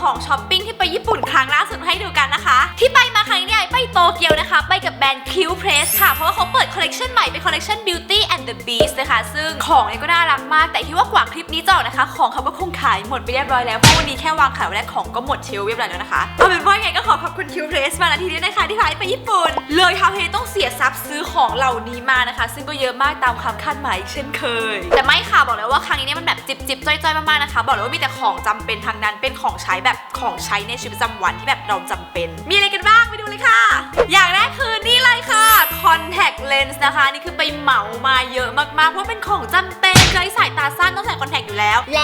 ของช้อปปิ้งที่ไปญี่ปุ่นครั้งล่าสุดให้ดูกันนะคะ ที่ไปมาครั้งนี้ไปโตเกียวนะคะ ไปกับแบรนด์ Q Press ค่ะ เพราะว่าเขาเปิดคอลเลกชันใหม่เป็นคอลเลกชัน Beauty and the Beast นะคะ ซึ่งของเนี่ยก็น่ารักมาก แต่ที่ว่ากว่าคลิปนี้จะออกนะคะ ของเขาก็คงขายหมดไปเรียบร้อยแล้วเพราะวันนี้แค่วางขายวันแรกของก็หมดเชลฟ์เรียบร้อยแล้วนะคะ เอาเป็นว่าไงก็ขอขอบคุณ Q Press มาณทีนี้นะคะที่พาไปญี่ปุ่น เลยทำให้ต้องเสียทรัพย์ซื้อของเหล่านี้มานะคะ ซึ่งก็เยอะมากตามความคาดหมายเช่นเคย แต่ไม่ค่ะบอกเลยว่าครั้งนี้เนี่ยมันแบบจิบจิบๆจ้อยๆมากๆนะคะ บอกเลยว่ามีแต่ของจำเป็นทางนั้นเป็นของใช้แบบของใช้ในชีวิตประจำวันที่แบบเราจำเป็นมีอะไรกันบ้างไปดูเลยค่ะ อย่างแรกคือนี่เลยค่ะ contact lens นะคะ นี่คือไปเหมามาเยอะมากๆ เพราะเป็นของจำเป็นใครสายตาสั้นต้องใส่ contact อยู่แล้ว และ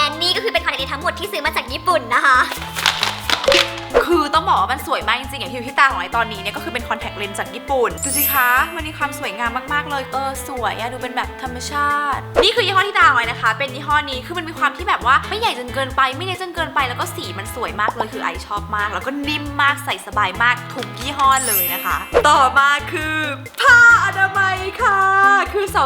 ริงๆอย่างที่ที่ตาของไอตอนนี้เนี่ยก็คือเป็นคอนแทคเลนส์จากญี่ปุ่น ดูสิคะมันมีความสวยงามมากๆเลยเออสวยอะดูเป็นแบบธรรมชาติ นี่คือยี่ห้อที่ตาของไอนะคะ เป็นยี่ห้อนี้คือมันมีความที่แบบว่าไม่ใหญ่จนเกินไป ไม่เล็กจนเกินไปแล้วก็สีมันสวยมากเลยคือไอชอบมาก แล้วก็นิ่มมากใส่สบายมากถูกยี่ห้อเลยนะคะ ต่อมาคือผ้าอนามัย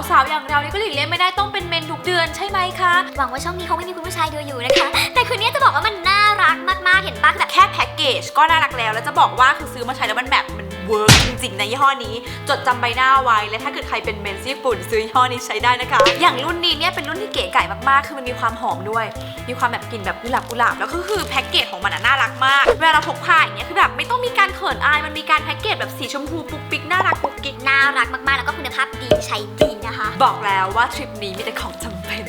สาวๆ อย่างเราเนี่ยก็หลีกเลี่ยงไม่ได้ต้องเป็นเมนทุกเดือนใช่ไหมคะ หวังว่าช่องนี้คงไม่มีคุณผู้ชายดูอยู่นะคะ แต่คืนนี้จะบอกว่ามันน่ารักมากๆ เห็นปะแบบแค่แพ็กเกจก็น่ารักแล้ว แล้วจะบอกว่าคือซื้อมาใช้แล้วมันแบบมัน เวิร์กจริงๆในยี่ห้อนี้ จดจำใบหน้าไว้ และถ้าเกิดใครเป็นเมนส์ญี่ปุ่นซื้อยี่ห้อนี้ใช้ได้นะคะ อย่างรุ่นนี้เนี่ยเป็นรุ่นที่เก๋ไก่มากๆ คือมันมีความหอมด้วย มีความแบบกลิ่นแบบกุหลาบกุหลาบแล้วก็คือแพ็กเกจของมันอะน่ารักมาก เวลาเราพกพาอย่างเงี้ยคือแบบไม่ต้องมีการเขินอายมันมีการแพ็กเกจแบบสีชมพูปุ๊กปิ๊กน่ารักปุ๊กกิ๊กน่ารักมากๆ แล้วก็คุณภาพดีใช้ดีนะคะ บอกแล้วว่าทริปนี้มีแต่ของจำเป็น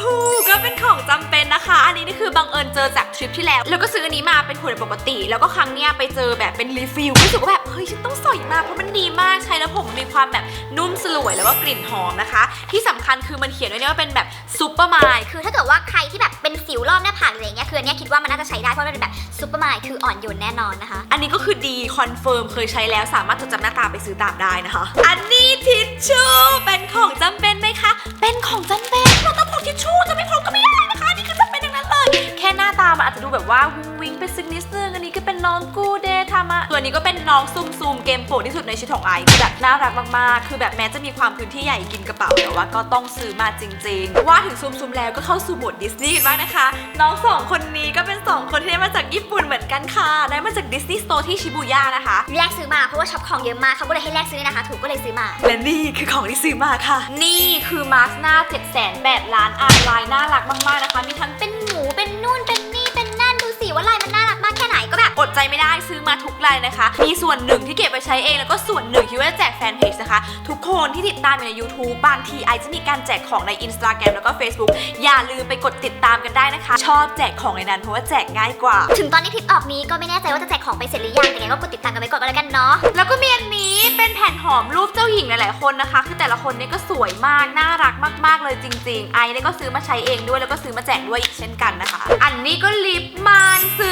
พูก็เป็นของจำเป็นนะคะ อันนี้นี่คือบังเอิญเจอจากทริปที่แล้ว แล้วก็ซื้ออันนี้มาเป็นขวดปกติ แล้วก็ครั้งเนี้ยไปเจอแบบเป็นรีฟิลรู้สึกว่าแบบเฮ้ยฉันต้องใส่มาเพราะมันดีมากใช้แล้วผมมีความแบบนุ่มสลวยแล้วก็กลิ่นหอมนะคะ ที่สำคัญคือมันเขียนไว้เนี่ยว่าเป็นแบบซูเปอร์ไมล์คือถ้าเกิดว่าใครที่แบบเป็นสิวรอบหน้า อย่างเงี้ยคืออันเนี้ยคิดว่ามันน่าจะใช้ได้เพราะมันเป็นแบบซุปเปอร์ไมล์คืออ่อนโยนแน่นอนนะคะ อันนี้ก็คือดีคอนเฟิร์มเคยใช้แล้วสามารถจดจำหน้าตาไปซื้อตามได้นะคะ อันนี้ทิชชู่เป็นของจำเป็นไหมคะ เป็นของจำเป็นเราต้องพกทิชชู่จะไม่พกก็ไม่ได้ หน้าตามันอาจจะดูแบบว่าวิงวิงไปสักนิดนึงอันนี้ก็เป็นน้องกูเดทามะตัวนี้ก็เป็นน้องซูมซูมเกมโปรดที่สุดในชีวิตของไอซ์คือแบบน่ารักมากๆ คือแบบแม้จะมีความพื้นที่ใหญ่กินกระเป๋าแต่ว่าก็ต้องซื้อมาจริง ๆ ว่าถึงซูมซูมแล้วก็เข้าสู่โหมดดิสนีย์กันบ้างนะคะ น้องสองคนนี้ก็เป็นสองคนที่ได้มาจากญี่ปุ่นเหมือนกันค่ะ ได้มาจากดิสนีย์สโตร์ที่ชิบูย่านะคะ แลกซื้อมาเพราะว่าช็อปของเยอะมากเขาก็เลยให้แลกซื้อนะคะ ถูกก็เลยซื้อมา และนี่คือของที่ซื้อมาค่ะ นี่คือมาสก์หน้า7 0 0 0 0 8ล้านอันลายน่ารักมากๆนะคะ มีทั้งเป็น ว่าลาย อดใจไม่ได้ซื้อมาทุกรายนะคะ มีส่วนหนึ่งที่เก็บไปใช้เอง แล้วก็ส่วนหนึ่งที่ว่าจะแจกแฟนเพจนะคะ ทุกคนที่ติดตามอยู่ใน YouTube บางทีไอจะมีการแจกของใน Instagram แล้วก็ Facebook อย่าลืมไปกดติดตามกันได้นะคะ ชอบแจกของในนั้นเพราะว่าแจกง่ายกว่า ถึงตอนนี้คลิปออกนี้ก็ไม่แน่ใจว่าจะแจกของไปเสร็จหรือยังแต่ไงก็กดติดตามกันไว้ก่อนก็แล้วกันเนาะแล้วก็มีอันนี้เป็นแผ่นหอมรูปเจ้าหญิงหลายๆคนนะคะ คือแต่ละคนเนี่ยก็สวยมากน่ารักมาก ๆ เลยจริง ๆ ไอเนี่ยก็ซื้อมาใช้เองด้วยแล้วก็ซื้อมาแจกด้วยอีกเช่นกันนะคะ อันนี้ก็ลิปมันซื้อมาแจ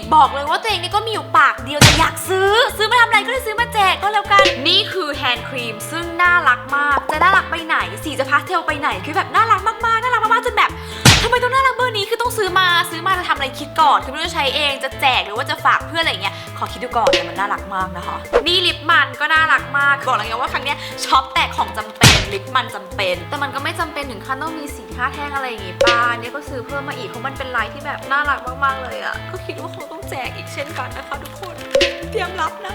กบอกเลยว่าตัวเองนี่ก็มีอยู่ปากเดียวแต่อยากซื้อ ซื้อมาทำอะไรก็เลยซื้อมาแจกก็แล้วกัน นี่คือแฮนด์ครีมซึ่งน่ารักมาก จะน่ารักไปไหน สีจะพาสเทลไปไหน คือแบบน่ารักมากๆ น่ารักมากๆจนแบบทำไมต้องน่ารักเบอร์นี้คือต้องซื้อมาซื้อมาจะทำอะไรคิดก่อนคือไม่รู้จะใช้เองจะแจกหรือว่าจะฝากเพื่อนอะไรอย่างเงี้ยขอคิดดูก่อนแต่มันน่ารักมากนะคะ นี่ลิปมันก็น่ารักมากบอกเลยว่าครั้งเนี้ยช็อปแต่ของจำเป็น ลิปมันจำเป็น แต่มันก็ไม่จำเป็นถึงขั้นต้องมีสีห้าแท่งอะไรอย่างงี้ป้าเนี่ยก็ซื้อเพิ่มมาอีกเพราะมันเป็นลายที่แบบน่ารักมากๆเลยอะก็คิดว่าคงต้องแจกอีกเช่นกันนะคะทุกคนเตรียมรับนะ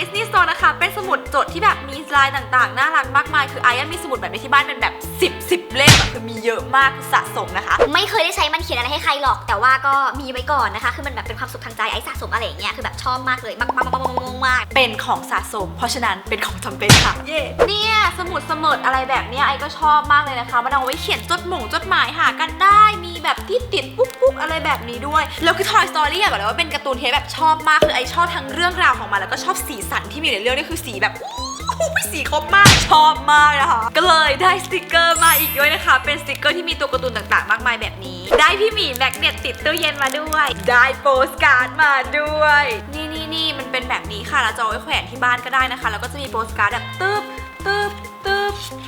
ก็ได้มาจากดิสนีย์สโตร์นะคะ เป็นสมุดจดที่แบบมีลายต่างๆ น่ารักมากมาย คือไอ้มีสมุดแบบนี้ที่บ้านเป็นแบบ 10 10 เล่มอะคือมีเยอะมากคือสะสมนะคะ ไม่เคยได้ใช้มันเขียนอะไรให้ใครหรอก แต่ว่าก็มีไว้ก่อนนะคะ คือมันแบบเป็นความสุขทางใจไอ้สะสมอะไรอย่างเงี้ย คือแบบชอบมากเลยมากมากมากมากมากมากเป็นของสะสม เพราะฉะนั้นเป็นของจำเป็นค่ะ เย่เนี่ยสมุดสมุดอะไรแบบเนี้ยไอ้ก็ชอบมากเลยนะคะ มันเอาไว้เขียนจดหมงจดหมายหากันได้ มีแบบที่ติดปุ๊กปุ๊กอะไรแบบนี้ด้วย แล้วคือ Toy Story อะบอกเลยว่าเป็นการ์ตูนที่แบบชอบมากคือไอ้ชอบทั้งเรื่องราวของมันแล้วก็ชอบสีสัสันที่มีในเรื่องนี่คือสีแบบอู้หูสีครบมากชอบมากนะคะก็เลยได้สติกเกอร์มาอีกด้วยนะคะ เป็นสติกเกอร์ที่มีตัวการ์ตูนต่างๆ มากมายแบบนี้ ได้พี่หมีแมกเนตติดตู้เย็นมาด้วย ได้โปสการ์ดมาด้วย นี่นี่นี่มันเป็นแบบนี้ค่ะเราจะเอาไว้แขวนที่บ้านก็ได้นะคะ แล้วก็จะมีโปสการ์ดแบบตึ๊บตึ๊บ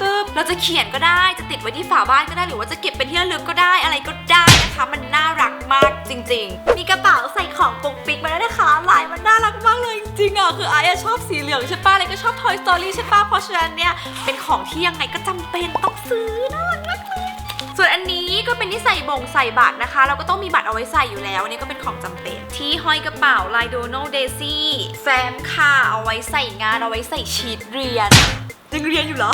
ตึ๊บเราจะเขียนก็ได้จะติดไว้ที่ฝาบ้านก็ได้หรือว่าจะเก็บเป็นที่ระลึกก็ได้อะไรก็ได้นะคะมันน่ารักมากจริง ๆ มีกระเป๋าใส่ของปุกปิกมาแล้วนะคะลายมันน่ารักมากเลยจริงๆอะคือไอ้ชอบสีเหลืองใช่ปะอะไรก็ชอบ Toy Story ใช่ปะเพราะฉะนั้นเนี่ยเป็นของที่ยังไงก็จำเป็นต้องซื้อน่ารักมากเลยส่วนอันนี้ก็เป็นที่ใส่บ่งใส่บัตรนะคะ เราก็ต้องมีบัตรเอาไว้ใส่อยู่แล้วอันนี้ก็เป็นของจำเป็น ที่ห้อยกระเป๋าลายโดนัลเดซี่แฟ้มค่ะเอาไว้ใส่งานเอาไว้ใส่ชีตเรียน ยังเรียนอยู่เหรอ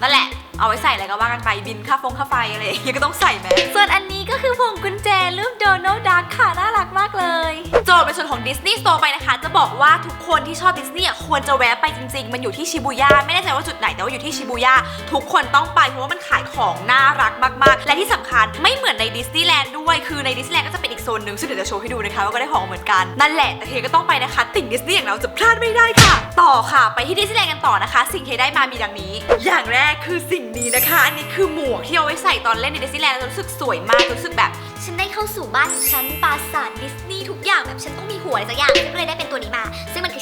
นั่นแหละ เอาไว้ใส่อะไรก็ว่ากันไปบินค่าฟงค่าไฟอะไรอย่างเงี้ยก็ต้องใส่แมส่วนอันนี้ก็คือพวงกุญแจรูปโดนัลด์ดักค่ะน่ารักมากเลยโจทย์เป็นส่วนของดิสนีย์สโตร์ไปนะคะ จะบอกว่าทุกคนที่ชอบดิสนีย์อะควรจะแวะไปจริง ๆ มันอยู่ที่ชิบูย่าไม่แน่ใจว่าจุดไหนแต่ว่าอยู่ที่ชิบูย่าทุกคนต้องไปเพราะว่ามันขายของน่ารักมากๆ และที่สำคัญไม่เหมือนในดิสนีย์แลนด์ด้วยคือในดิสนีย์แลนด์ก็จะเป็นอีกโซนหนึ่งซึ่งเดี๋ยวจะโชว์ให้ดูนะคะว่าก็ได้ของเหมือนกันนั่นแหละแต่เทก็ต้องไปนะคะ ติ่งดิสนีย์อย่างเราจะพลาดไม่ได้ค่ะ ต่อค่ะ ไปที่ดิสนีย์แลนด์กันต่อนะคะ สิ่งที่ได้มามีดังนี้ อย่างแรกคือสิ่งนี้นะคะ อันนี้คือหมวกที่เอาไว้ใส่ตอนเล่นในดิสนีย์แลนด์รู้สึกสวยมากรู้สึกแบบ ฉันได้เข้าสู่บ้านฉันปราสาทดิสนีย์ทุกอย่างแบบฉันต้องมีหัวอะไรสักอย่างฉันก็เลยได้เป็นตัวนี้มา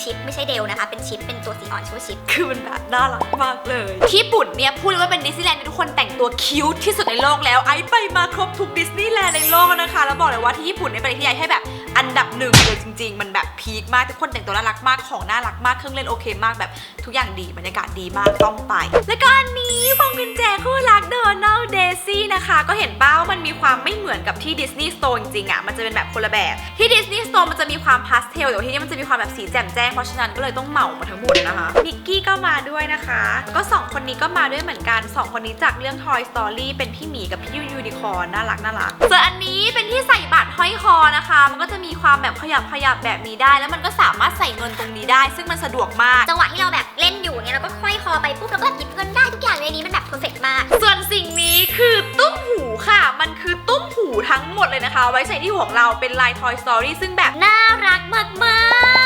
ชิปไม่ใช่เดลนะคะ เป็นชิปเป็นตัวสีอ่อนชื่อว่าชิปคือมันแบบน่ารักมากเลย ที่ญี่ปุ่นเนี่ยพูดเลยว่าเป็นดิสนีย์แลนด์ที่ทุกคนแต่งตัวคิ้วที่สุดในโลกแล้วไอซ์ไปมาครบทุกดิสนีย์แลนด์ในโลกแล้วนะคะ แล้วบอกเลยว่าที่ญี่ปุ่นเนี่ยเป็นอะไรที่ไอซ์ให้แบบอันดับหนึ่งเลยจริง ๆ มันแบบพีคมากทุกคนแต่งตัวน่ารักมากของน่ารักมากเครื่องเล่นโอเคมากแบบทุกอย่างดีบรรยากาศดีมากต้องไป แล้วก็อันนี้พวงกุญแจคู่รักโดนัลเดซี่นะคะก็เห็นเป้ามันมีความไม่เหมือนกับที่ดิสนีย์สโตร์จริงๆอะมันจะเป็นแบบคนละแบบที่ดิสนีย์สโตร์มันจะมีความพาสเทลแต่ว่าที่นี่มันจะมีความแบบสีแจ่มแจ้งเพราะฉะนั้นก็เลยต้องเหมามาทั้งหมดนะคะมิกกี้ก็มาด้วยนะคะ ก็สองคนนี้ก็มาด้วยเหมือนกันสองคนนี้จากเรื่อง Toy Story เป็นพี่หมีกับพี่ยูยูนิคอร์นน่ารักน่ารักส่วนอันนี้เป็นที่ใส่บัตรห้อยคอนะคะ มันก็จะมีความแบบขยับขยับแบบนี้ได้ แล้วมันก็สามารถใส่เงินตรงนี้ได้ ซึ่งมันสะดวกมากจังหวะที่เราแบบเล่นอยู่เนี่ยเราก็ค่อยคอไปปุ๊บเราก็หยิบเงินได้ทุกอย่างเลยอันนี้มันแบบเพอร์เฟกมาก ส่วนสิ่งนี้คือตุ้มหูค่ะ มันคือตุ้มหูทั้งหมดเลยนะคะ ไว้ใส่ที่หัวเราเป็นลาย Toy Story ซึ่งแบบน่ารักมากๆ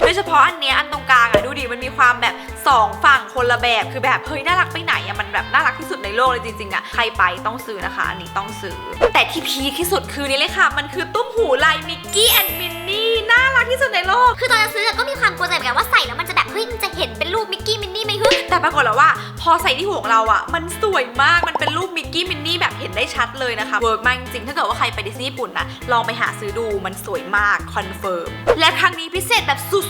โดยเฉพาะอันเนี้ยอันตรงกลางอะดูดิมันมีความแบบสองฝั่งคนละแบบคือแบบเฮ้ยน่ารักไปไหนอะมันแบบน่ารักที่สุดในโลกเลยจริงๆอะใครไปต้องซื้อนะคะ อันนี้ต้องซื้อ แต่ที่พีคที่สุดคือนี่เลยค่ะ มันคือตุ้มหูลายมิกกี้แอนด์มินนี่น่ารักที่สุดในโลก คือตอนจะซื้อก็มีความกลัวใจเหมือนกันว่าใส่แล้วมันจะแบบเฮ้ยมันจะเห็นเป็นรูปมิกกี้มินนี่ไหมฮึแต่ปรากฏแล้วว่าพ อใส่ที่หัวของเราอะมันสวยมาก มันเป็นรูปมิกกี้มินนี่แบบเห็นได้ชัดเลยนะคะ เวิร์กมากจริง ถ้าเกิดว่าใครไปดิสนีย์ญี่ปุ่นนะ ลองไปหาซื้อดู มันสวยมาก คอนเฟิร์ม และครั้งนี้พิเศษแบบสุด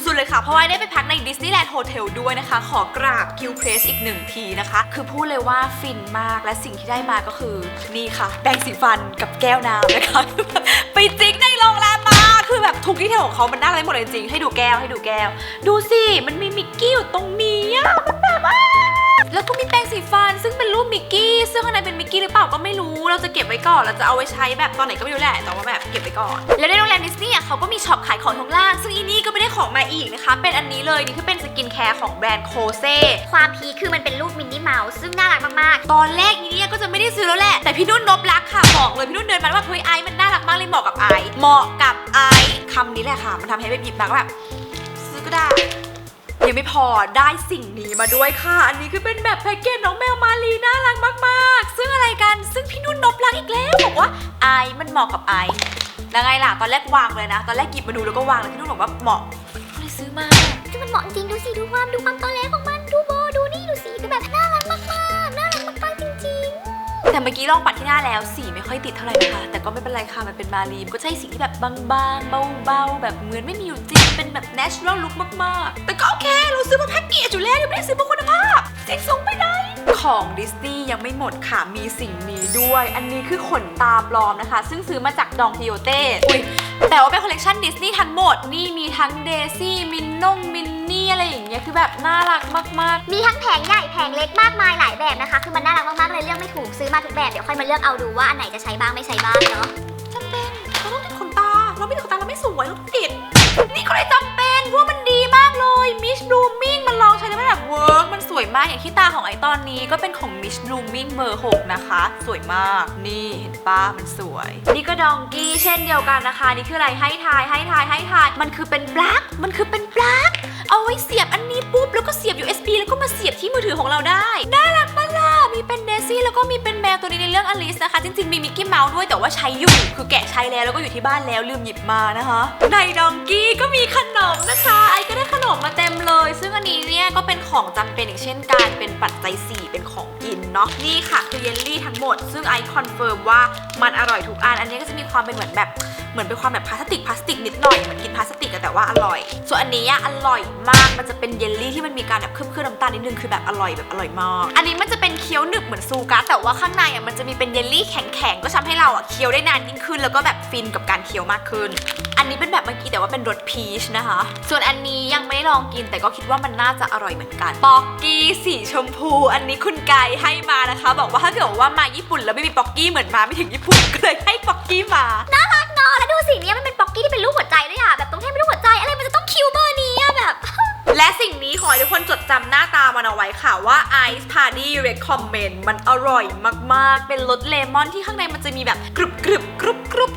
ๆๆๆๆเลยค่ะ เพราะว่าได้ไปพักในดิสนีย์แลนด์โฮเทลด้วยนะคะ ขอกราบคิวเพรสอีกหนึ่งทีนะคะ คือพูดเลยว่าฟินมาก และสิ่งที่ได้มาก็คือนี่ค่ะ แปรงสีฟันกับแก้วน้ำนะคะ ไปจิ๊กในโรงแรมมาคือแบบทุกที่เทลของเขามันน่ารักหมดเลยจริง ให้ดูแก้วให้ดูแก้ว ดูสิ มันมีมิกกี้อยู่ตรงนี้อะ มันแบบอ้าแล้วก็มีแปรงสีฟันซึ่งเป็นรูปมิกกี้ซึ่งข้างในเป็นมิกกี้หรือเปล่าก็ไม่รู้ เราจะเก็บไว้ก่อนเราจะเอาไว้ใช้แบบตอนไหนก็ไม่รู้แหละแต่ว่าแบบเก็บไว้ก่อน แล้วในโรงแรมดิสนีย์อะเขาก็มีช็อปขายของทางล่าง ซึ่งอีนี่ก็ไม่ได้ของมาอีกนะคะเป็นอันนี้เลยนี่คือเป็นสกินแคร์ของแบรนด์โคเซความพีคคือมันเป็นรูปมินนี่เมาส์ซึ่งน่ารักมากตอนแรกอีเนี่ยก็จะไม่ได้ซื้อแล้วแหละแต่พี่นุ่นนบรักค่ะบอกเลยพี่นุ่นเดินมาแล้วแบบเฮ้ยไอซ์มันน่ารักมากเลยเหมาะกับไอซ์เหมาะกับไอซ์คำนี้แหละค่ะ มันทำให้แบบหยิบมาก็แบบซื้อก็ได้ ยังไม่พอได้สิ่งนี้มาด้วยค่ะ อันนี้คือเป็นแบบแพ็กเกจน้องแมวมาลีน่ารักมาก ๆ ซึ่งอะไรกันซึ่งพี่นุ่นนบรักอีกแล้วบอกว่าไอซ์มันเหมาะกับไอซ์แล้วไงล่ะตอนแรกวางเลยนะ ตอนแรกหยิบมาดูแล้วก็วางแล้วพี่นุ่นบอกว่าเหมาะก็เลยซื้อมาๆซึ่งมันเหมาะจริงดูสิดูความดูความตอแหลของมันดูโบดูนี่ดูสีคือแบบน่ารักมากๆน่ารักมากๆจริงแต่เมื่อกี้ลองปัดที่หน้าแล้วสีไม่ ค่อยติดเท่าไหร่นะคะ แต่ก็ไม่เป็นไรค่ะ มันเป็นมารีมก็ใช่สีที่แบบบางๆ เบาๆ แบบเหมือนไม่มีอยู่จริง เป็นแบบ natural look มากๆ แต่ก็โอเค เราซื้อมาแพ็กเกจอยู่แล้วยังไม่ได้ซื้อมาคุณภาพเจ๊งสงไปไหนของดิสนีย์ยังไม่หมดค่ะ มีสิ่งนี้ด้วย อันนี้คือขนตาปลอมนะคะ ซึ่งซื้อมาจากดองทิโอเต้อุ้ยแต่ว่าเป็นคอลเลกชันดิสนีย์ทั้งหมด นี่มีทั้งเดซี่ มินนงมิน อะไรอย่างเงี้ยคือแบบน่ารักมากๆๆมีทั้งแผงใหญ่แผงเล็กมากมายหลายแบบนะคะ คือมันน่ารักมากๆเลยเลือกไม่ถูกซื้อมาทุกแบบเดี๋ยวค่อยมาเลือกเอาดูว่าอันไหนจะใช้บ้างไม่ใช้บ้างเนาะจำเป็นเราต้องติดขนตา เราไม่ติดขนตาเราไม่สวยเราต้องติด นี่ก็เลยจำเป็นเพราะว่ามันดีมากเลยมิชบลูมิงมันลองใช้แล้วมันแบบเวิร์กมันสวยมากอย่างที่ตาของไอตอนนี้ก็เป็นของมิชบลูมิงเบอร์6นะคะ สวยมาก นี่เห็นป้ามันสวย นี่ก็ดองกี้เช่นเดียวกันนะคะ นี่คืออะไรให้ทายให้ทายให้ทาย มันคือเป็นปลั๊กมันคือเป็นปลั๊ก เอาไว้เสียบอันนี้ปุ๊บแล้วก็เสียบ USB แล้วก็มาเสียบที่มือถือของเราได้ น่ารักปะล่ะมีเป็นเดซี่แล้วก็มีเป็นแมวตัวนี้ในเรื่องอลิสนะคะ จริงๆมีมิกกี้เมาส์ด้วยแต่ว่าใช้อยู่ คือแกะใช้แล้วแล้วก็อยู่ที่บ้านแล้วลืมหยิบมานะคะ ในดองกี้ก็มีขนมนะคะ ไอก็ได้ขนมมาเต็มเลย ซึ่งอันนี้เนี่ยก็เป็นของจำเป็นอีกเช่นกันเป็นปัจจัย4เป็นของกินเนาะนี่ค่ะคือเยลลี่ทั้งหมด ซึ่งไอคอนเฟิร์มว่ามันอร่อยทุกอันอันนี้ก็จะมีความเป็นเหมือนแบบ เหมือนเป็นความแบบพลาสติกพลาสติกนิดหน่อยเหมือนกินพลาสติกแต่ว่าอร่อย ส่วนอันนี้อะอร่อยมากมันจะเป็นเยลลี่ที่มันมีการแบบเคลือบๆน้ำตาลนิดนึงคือแบบอร่อยแบบอร่อยมากอันนี้มันจะเป็นเคี้ยวหนึบเหมือนซูการ์แต่ว่าข้างในอะมันจะมีเป็นเยลลี่แข็งๆก็ทำให้เราอะเคี้ยวได้นานยิ่งขึ้น แล้วก็แบบฟินกับการเคี้ยวมากขึ้น อันนี้เป็นแบบเมื่อกี้แต่ว่าเป็นรสพีชนะคะ ส่วนอันนี้ยังไม่ได้ลองกินแต่ก็คิดว่ามันน่าจะอร่อยเหมือนกันป๊อกกี้สีชมพู อันนี้คุณไกให้มานะคะ บอกว่าถ้าเกิดว่ามาญี่ปุ่นแล้วไม่มีป๊อกกี้เหมือนมาไม่ถึงญี่ปุ่นก็เลยให้ป๊อกกี้มาเนาะแล้วดูสิเนี่ยมันเป็นป๊อกกี้ที่เป็นรูปหัวใจด้วยอะแบบตรงแท่งเป็นรูปหัวใจอะไรมันจะต้องคิวเบอร์นี้อะแบบ และสิ่งนี้ขอให้ทุกคนจดจำหน้าตามันเอาไว้ค่ะว่า Ice Party Recommend มันอร่อยมากๆ เป็นรสเลมอนที่ข้างในมันจะมีแบบกรุบกรุบกรุบกรุบ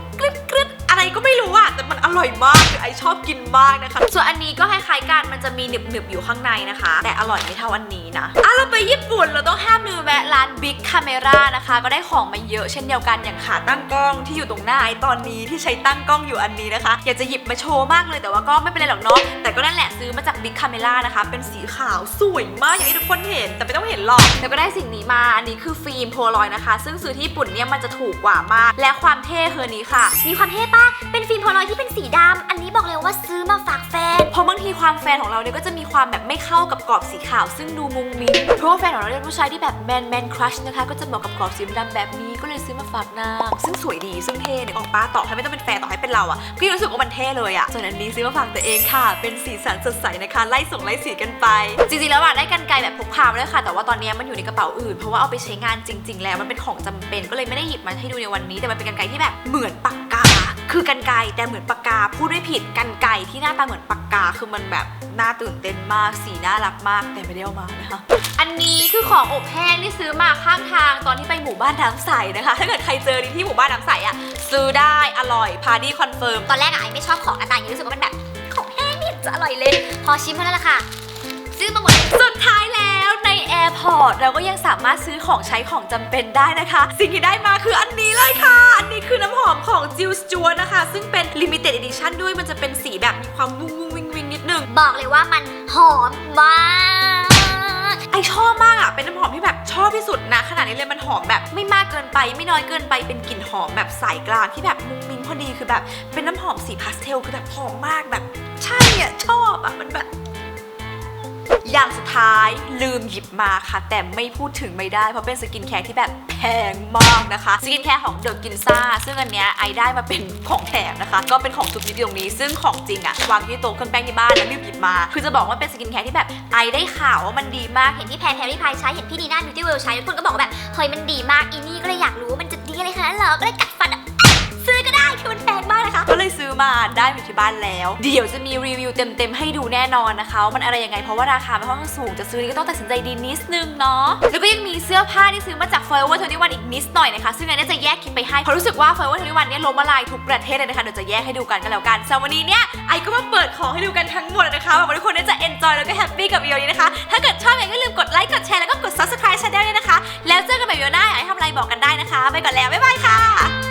ร่อยมากคือไอชอบกินมากนะคะ ส่วนอันนี้ก็คล้ายๆกันมันจะมีหนึบหนึบๆอยู่ข้างในนะคะ แต่อร่อยไม่เท่าอันนี้นะอะเราไปญี่ปุ่นเราต้องห้ามลืมแวะร้าน Big Camera นะคะ ก็ได้ของมาเยอะเช่นเดียวกันอย่างขาตั้งกล้องที่อยู่ตรงหน้าไอตอนนี้ที่ใช้ตั้งกล้องอยู่อันนี้นะคะ อยากจะหยิบมาโชว์มากเลยแต่ว่าก็ไม่เป็นไรหรอกเนาะแต่ก็นั่นแหละซื้อมาจาก Big Camera นะคะ เป็นสีขาวสวยมากอย่ากให้ทุกคนเห็น แต่ไม่ต้องเห็นหรอกแล้วก็ได้สิ่งนี้มาอันนี้คือฟิล์มโพลอยนะคะ ซึ่งซื้อที่ญี่ปุ่นเนี่ยมันจะถูกกว่ามาก และความเท่คือนี้ค่ะ มีความเท่ปะเป็นฟิล์มโพลอยที่เป็นสีดำอันนี้บอกเลยว่าซื้อมาฝากแฟน เพราะบางทีความแฟนของเราเนี่ยก็จะมีความแบบไม่เข้ากับกรอบสีขาว ซึ่งดูมุงมิ้งเพราะว่าแฟนของเราเนี่ยเป็นผู้ชายที่แบบแมนแมนครัชนะคะก็จะเหมาะกับกรอบสีดำแบบนี้ก็เลยซื้อมาฝากนางซึ่งสวยดีซึ่งเท่เนี่ยออกป้าต่อให้ไม่ต้องเป็นแฟนต่อให้เป็นเราอะก็ยังรู้สึกว่ามันเท่เลยอะส่วนอันนี้ซื้อมาฝากตัวเองค่ะ เป็นสีสันสดใสนะคะ ไล่ส่งไล่สีกันไปจริงๆแล้วอะได้กันไกลแบบพกพามาด้วยค่ะ แต่ว่าตอนนี้มันอยู่ในกระเป๋าอื่นเพราะว่าเอาไปใช้งานจริง ๆ แล้วมันเป็นของจำเป็นก็เลยไม่ได้หยิบมาให้ดูในวันนี้แต่มันเป็นกันไกลที่แบบเหมือนปากกา คือกันไกแต่เหมือนปากกาพูดไม่ผิดกันไกที่หน้าตาเหมือนปากกาคือมันแบบน่าตื่นเต้นมากสีน่ารักมากแต่ไม่ได้เอามานะคะอันนี้คือของอบแห้งที่ซื้อมาข้างทางตอนที่ไปหมู่บ้านน้ำใสนะคะ ถ้าเกิดใครเจอที่หมู่บ้านน้ำใสอะซื้อได้อร่อยพาร์ตี้คอนเฟิร์มตอนแรกอะไอไม่ชอบของหน้าตาอย่างนี้รู้สึกว่ามันแบบของแห้งนี่จะอร่อยเลย พอชิมเท่านั้นแหละค่ะ ซื้อมาหมดสุดท้ายแล้ว ในแอร์พอร์ตเราก็ยังสามารถซื้อของใช้ของจำเป็นได้นะคะ สิ่งที่ได้มาคืออันนี้เลยค่ะ อันนี้คือน้ำหอมของจิลสจวนะคะ ซึ่งเป็น limited edition ด้วยมันจะเป็นสีแบบมีความวุ้งวุ้งวิงวิงนิดนึง บอกเลยว่ามันหอมมากไอชอบมากอะ เป็นน้ำหอมที่แบบชอบที่สุดนะขนาดนี้เลยมันหอมแบบไม่มากเกินไป ไม่น้อยเกินไปเป็นกลิ่นหอมแบบสายกลางที่แบบมุ้งมิ้งพอดีคือแบบ เป็นน้ำหอมสีพาสเทลคือแบบหอมมากแบบ ใช่อะชอบอะมันแบบ อย่างสุดท้ายลืมหยิบมาค่ะ แต่ไม่พูดถึงไม่ได้ เพราะเป็นสกินแคร์ที่แบบแพงมากนะคะ สกินแคร์ของเดอะกินซ่าซึ่งอันเนี้ยไอได้มาเป็นของแถมนะคะ ก็เป็นของซุปนิดตรงนี้ ซึ่งของจริงอะวางอยู่ที่โต๊ะเครื่องแป้งที่บ้านแล้วรีบหยิบมา คือจะบอกว่าเป็นสกินแคร์ที่แบบไอได้ข่าวว่ามันดีมากเห็นที่แพรแพรรี่พายใช้เห็นพี่ดีน่าบิวตี้เวลใช้ทุกคนก็บอกว่าแบบเฮ้ยมันดีมากอีนี่ก็เลยอยากรู้ว่ามันจะดีอะไรขนาดนั้นเหรอก็เลยกัดฟัน นะคะ ก็เลยซื้อมาได้อยู่ที่บ้านแล้ว เดี๋ยวจะมีรีวิวเต็มๆให้ดูแน่นอนนะคะมันอะไรยังไงเพราะว่าราคาไมันค่อนข้างสูงจะซื้อนี่ก็ต้องตัดสินใจดีนิดนึงเนาะแล้วก็ยังมีเสื้อผ้าที่ซื้อมาจาก Forever 21อีกนิดหน่อยนะคะ ซึ่งอันนี้จะแยกคลิปไปให้เพราะรู้สึกว่า Forever 21เนี่ยล้มละลายทุกประเทศเลยนะคะเดี๋ยวจะแยกให้ดูกันกันแล้วกันสำหรับวันนี้เนี่ยไอก็มาเปิดของให้ดูกันทั้งหมดนะคะหวังว่าทุกคนเนี่ยจะ enjoy แล้วก็ happy กับวิดีโอนี้นะคะถ้าเกิดชอบอย่าลืมกดไลค์กดแชร์แล้วก็กด subscribe channel ด้วยนะคะ แล้วเจอกันใหม่วิดีโอหน้าอยากให้ทำอะไรบอกกันได้นะคะ ไปก่อนแล้วบ๊ายบาย